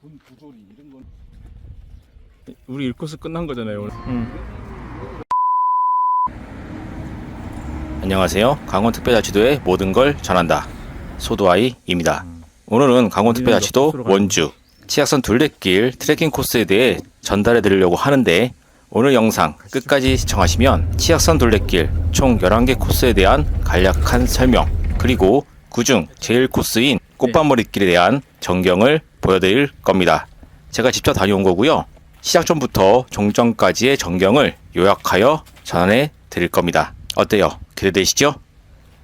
군 부조리 이런 건 우리 1코스 끝난 거잖아요 오늘. 안녕하세요. 강원특별자치도의 모든 걸 전한다. 소도아이입니다. 오늘은 강원특별자치도 원주 치악선 둘레길 트레킹 코스에 대해 전달해 드리려고 하는데 오늘 영상 끝까지 시청하시면 치악선 둘레길 총 11개 코스에 대한 간략한 설명 그리고 그중 제일 코스인 꽃밭머리길에 대한 전경을 보여드릴 겁니다. 제가 직접 다녀온 거고요. 시작 전부터 종점까지의 전경을 요약하여 전해 드릴 겁니다. 어때요? 기대되시죠?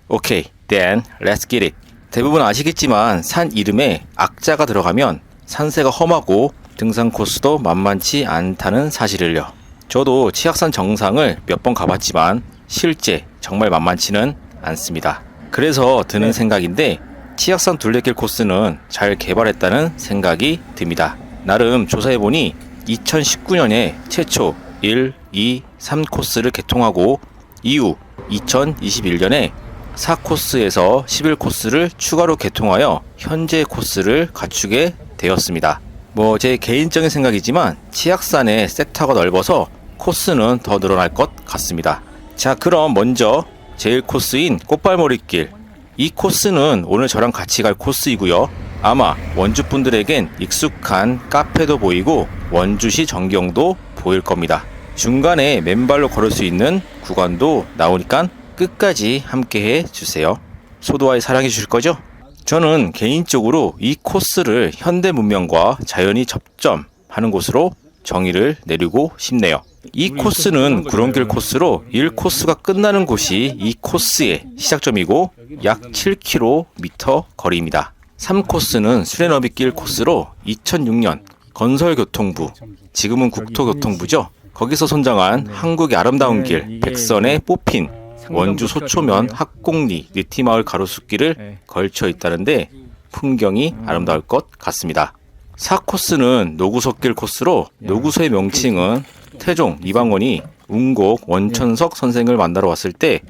오케이, then let's get it. 대부분 아시겠지만 산 이름에 악자가 들어가면 산세가 험하고 등산 코스도 만만치 않다는 사실을요. 저도 치악산 정상을 몇 번 가봤지만 실제 정말 만만치는 않습니다. 그래서 드는 생각인데 치악산 둘레길 코스는 잘 개발했다는 생각이 듭니다. 나름 조사해보니 2019년에 최초 1, 2, 3 코스를 개통하고 이후 2021년에 4코스에서 11코스를 추가로 개통하여 현재 코스를 갖추게 되었습니다. 뭐 제 개인적인 생각이지만 치악산의 섹터가 넓어서 코스는 더 늘어날 것 같습니다. 자 그럼 먼저 제일 코스인 꽃발머리길 이 코스는 오늘 저랑 같이 갈 코스이고요. 아마 원주 분들에겐 익숙한 카페도 보이고 원주시 전경도 보일 겁니다. 중간에 맨발로 걸을 수 있는 구간도 나오니까 끝까지 함께 해 주세요. 소도아이 사랑해 주실 거죠? 저는 개인적으로 이 코스를 현대 문명과 자연이 접점하는 곳으로 정의를 내리고 싶네요. 이 코스는 구렁길 코스로 1코스가 끝나는 곳이 이 코스의 시작점이고 약 7km 거리입니다. 3코스는 수레너비길 코스로 2006년 건설교통부, 지금은 국토교통부죠. 거기서 선정한 한국의 아름다운 길 백선에 뽑힌 원주 소초면 학곡리 느티마을 가로수길을 걸쳐 있다는데 풍경이 아름다울 것 같습니다. 4코스는 노구석길 코스로 노구서의 명칭은 태종 이방원이 운곡 원천석 선생을 만나러 왔을 때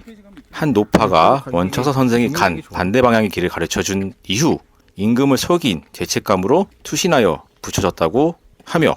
한 노파가 원천석 선생이 간 반대 방향의 길을 가르쳐 준 이후 임금을 속인 죄책감으로 투신하여 붙여졌다고 하며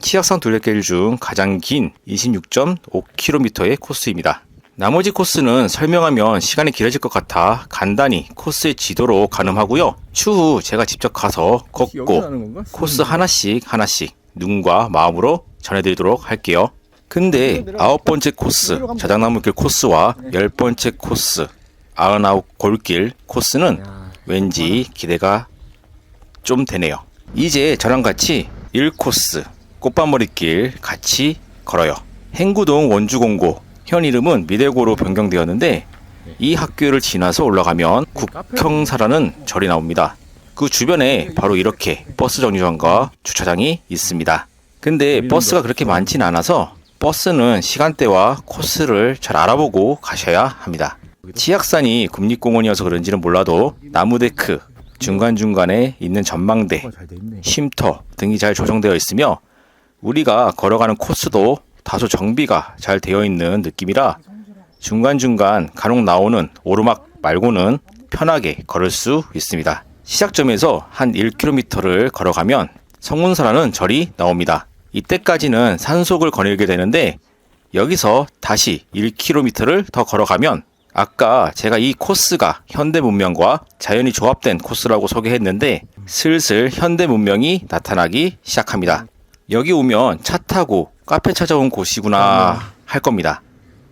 치악산 둘레길 중 가장 긴 26.5km의 코스입니다. 나머지 코스는 설명하면 시간이 길어질 것 같아 간단히 코스의 지도로 가늠하고요. 추후 제가 직접 가서 걷고 코스 하나씩 하나씩 눈과 마음으로 전해드리도록 할게요. 근데 아홉 번째 코스 자작나무길 코스와 열 번째 코스 아흔아홉 골길 코스는 왠지 기대가 좀 되네요. 이제 저랑 같이 1코스 꽃밭머리길 같이 걸어요. 행구동 원주공고 현 이름은 미대고로 변경되었는데 이 학교를 지나서 올라가면 국형사라는 절이 나옵니다. 그 주변에 바로 이렇게 버스 정류장과 주차장이 있습니다. 근데 버스가 그렇게 많진 않아서 버스는 시간대와 코스를 잘 알아보고 가셔야 합니다. 치악산이 국립공원이어서 그런지는 몰라도 나무데크, 중간중간에 있는 전망대, 쉼터 등이 잘 조정되어 있으며 우리가 걸어가는 코스도 다소 정비가 잘 되어 있는 느낌이라 중간중간 간혹 나오는 오르막 말고는 편하게 걸을 수 있습니다. 시작점에서 한 1km를 걸어가면 성문사라는 절이 나옵니다. 이때까지는 산속을 거닐게 되는데 여기서 다시 1km를 더 걸어가면 아까 제가 이 코스가 현대 문명과 자연이 조합된 코스라고 소개했는데 슬슬 현대 문명이 나타나기 시작합니다. 여기 오면 차 타고 카페 찾아온 곳이구나 할 겁니다.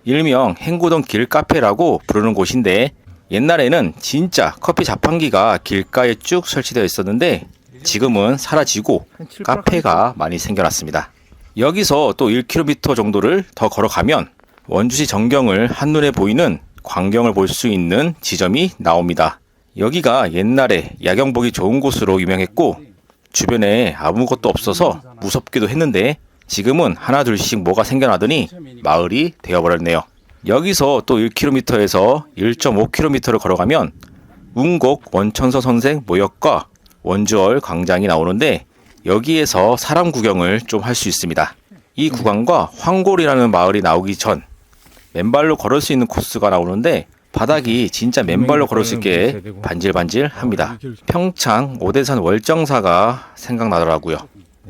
일명 행고동 길 카페라고 부르는 곳인데 옛날에는 진짜 커피 자판기가 길가에 쭉 설치되어 있었는데 지금은 사라지고 카페가 많이 생겨났습니다. 여기서 또 1km 정도를 더 걸어가면 원주시 전경을 한눈에 보이는 광경을 볼 수 있는 지점이 나옵니다. 여기가 옛날에 야경 보기 좋은 곳으로 유명했고 주변에 아무것도 없어서 무섭기도 했는데 지금은 하나 둘씩 뭐가 생겨나더니 마을이 되어버렸네요. 여기서 또 1km에서 1.5km를 걸어가면 운곡 원천서 선생 모역과 원주얼 광장이 나오는데 여기에서 사람 구경을 좀 할 수 있습니다. 이 구간과 황골이라는 마을이 나오기 전 맨발로 걸을 수 있는 코스가 나오는데 바닥이 진짜 맨발로 걸을 수 있게 반질반질합니다. 평창 오대산 월정사가 생각나더라고요.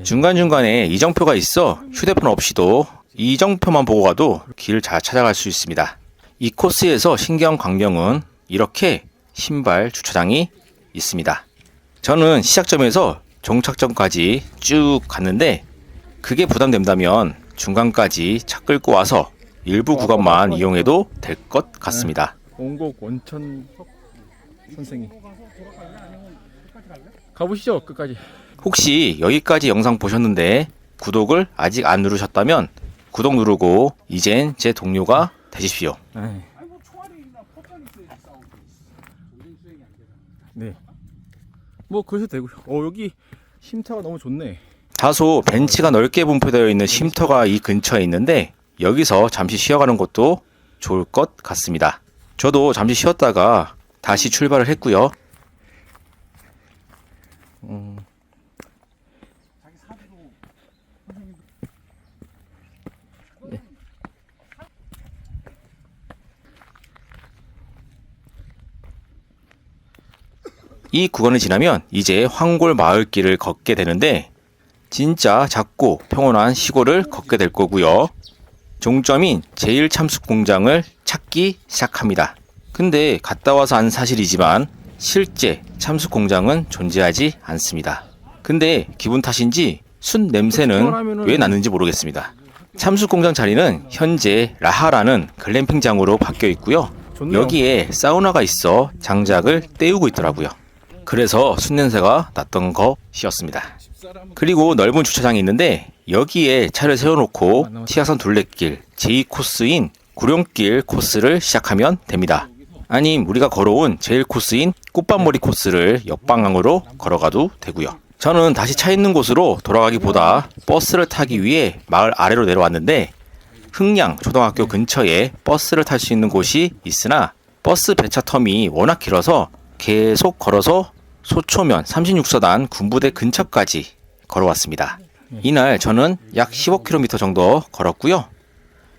중간중간에 이정표가 있어 휴대폰 없이도 이정표만 보고 가도 길 잘 찾아갈 수 있습니다. 이 코스에서 신기한 광경은 이렇게 신발 주차장이 있습니다. 저는 시작점에서 종착점까지 쭉 갔는데 그게 부담된다면 중간까지 차 끌고 와서 일부 구간만 이용해도 될 것 같습니다. 원곡 원천석 선생님 가보시죠 끝까지 혹시 여기까지 영상 보셨는데 구독을 아직 안 누르셨다면 구독 누르고 이젠 제 동료가 되십시오. 에이, 아니 뭐. 네뭐 그래서 되고요 어 여기 쉼터가 너무 좋네 다소 벤치가 넓게 분포되어 있는 쉼터가 이 근처에 있는데 여기서 잠시 쉬어가는 것도 좋을 것 같습니다. 저도 잠시 쉬었다가 다시 출발을 했고요. 이 구간을 지나면 이제 황골 마을길을 걷게 되는데 진짜 작고 평온한 시골을 걷게 될 거고요. 종점인 제일참숙 공장을 찾기 시작합니다. 근데 갔다 와서 안 사실이지만 실제 참숙 공장은 존재하지 않습니다. 근데 기분 탓인지 순 냄새는 왜 나는지 모르겠습니다. 참숙 공장 자리는 현재 라하라는 글램핑장으로 바뀌어 있고요. 여기에 사우나가 있어 장작을 때우고 있더라고요. 그래서 순냄새가 났던 것이었습니다. 그리고 넓은 주차장이 있는데 여기에 차를 세워놓고 치아선 둘레길 제2코스인 구룡길 코스를 시작하면 됩니다. 아님 우리가 걸어온 제일 코스인 꽃밭머리 코스를 옆방향으로 걸어가도 되고요. 저는 다시 차 있는 곳으로 돌아가기보다 버스를 타기 위해 마을 아래로 내려왔는데 흥량 초등학교 근처에 버스를 탈 수 있는 곳이 있으나 버스 배차 텀이 워낙 길어서 계속 걸어서 소초면 36서단 군부대 근처까지 걸어왔습니다. 이날 저는 약 15km 정도 걸었고요.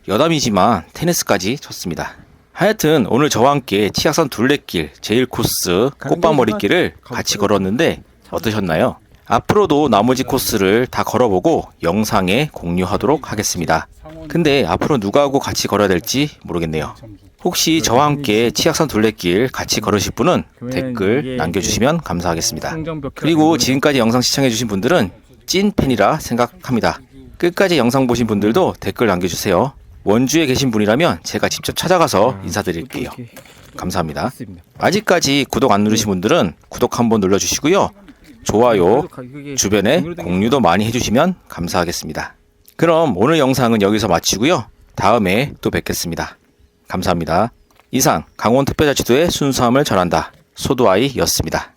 여담이지만 테니스까지 쳤습니다. 하여튼 오늘 저와 함께 치악산 둘레길 제일 코스 꽃밭머리길을 같이 걸었는데 어떠셨나요? 앞으로도 나머지 코스를 다 걸어보고 영상에 공유하도록 하겠습니다. 근데 앞으로 누구하고 같이 걸어야 될지 모르겠네요. 혹시 저와 함께 치악산 둘레길 같이 걸으실 분은 댓글 남겨주시면 감사하겠습니다. 그리고 지금까지 영상 시청해주신 분들은 찐 팬이라 생각합니다. 끝까지 영상 보신 분들도 댓글 남겨주세요. 원주에 계신 분이라면 제가 직접 찾아가서 인사드릴게요. 감사합니다. 아직까지 구독 안 누르신 분들은 구독 한번 눌러주시고요. 좋아요, 주변에 공유도 많이 해주시면 감사하겠습니다. 그럼 오늘 영상은 여기서 마치고요. 다음에 또 뵙겠습니다. 감사합니다. 이상 강원특별자치도의 순수함을 전한다. 소두아이였습니다.